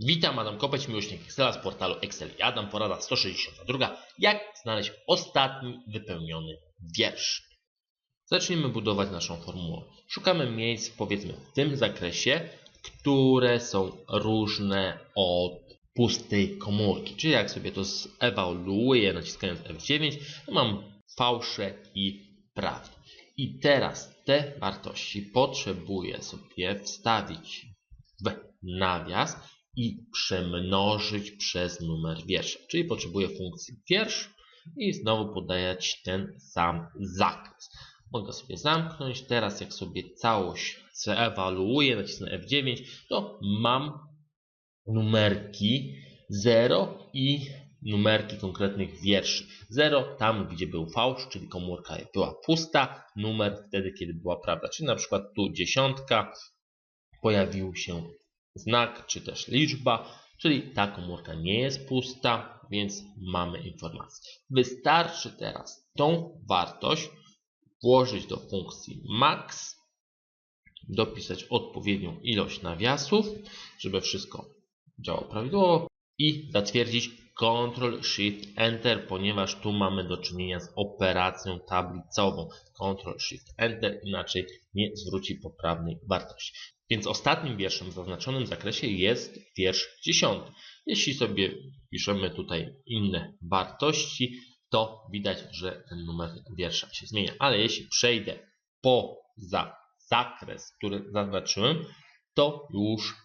Witam, Adam Kopeć, miłośnik Excela z portalu Excel i Adam, porada 162. Jak znaleźć ostatni wypełniony wiersz? Zacznijmy budować naszą formułę. Szukamy miejsc, powiedzmy, w tym zakresie, które są różne od pustej komórki. Czyli jak sobie to zewaluuję naciskając F9, to mam fałsze i prawdy. I teraz te wartości potrzebuję sobie wstawić w nawias i przemnożyć przez numer wiersza. Czyli potrzebuję funkcji wiersz i znowu podać ten sam zakres. Mogę sobie zamknąć. Teraz jak sobie całość zewaluuję, nacisnę F9, to mam numerki 0 i numerki konkretnych wierszy. 0 tam, gdzie był fałsz, czyli komórka była pusta, numer wtedy, kiedy była prawda. Czyli na przykład tu dziesiątka, pojawił się znak, czy też liczba, czyli ta komórka nie jest pusta, więc mamy informację. Wystarczy teraz tą wartość włożyć do funkcji max, dopisać odpowiednią ilość nawiasów, żeby wszystko działało prawidłowo i zatwierdzić Ctrl Shift Enter, ponieważ tu mamy do czynienia z operacją tablicową. Ctrl Shift Enter, inaczej nie zwróci poprawnej wartości. Więc ostatnim wierszem w zaznaczonym zakresie jest wiersz 10. Jeśli sobie piszemy tutaj inne wartości, to widać, że ten numer wiersza się zmienia. Ale jeśli przejdę poza zakres, który zaznaczyłem, to już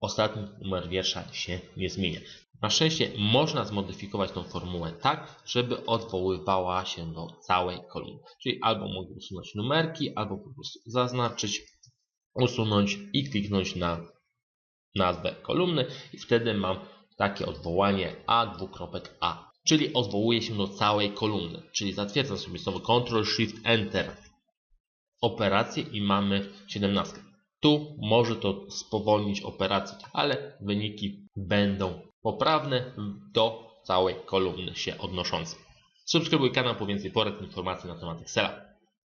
ostatni numer wiersza się nie zmienia. Na szczęście można zmodyfikować tą formułę tak, żeby odwoływała się do całej kolumny. Czyli albo mogę usunąć numerki, albo po prostu zaznaczyć, usunąć i kliknąć na nazwę kolumny i wtedy mam takie odwołanie a dwukropek a. Czyli odwołuje się do całej kolumny. Czyli zatwierdzam sobie znowu Ctrl Shift Enter operację i mamy 17. Tu może to spowolnić operację, ale wyniki będą poprawne do całej kolumny się odnoszące. Subskrybuj kanał po więcej porad informacji na temat Excela.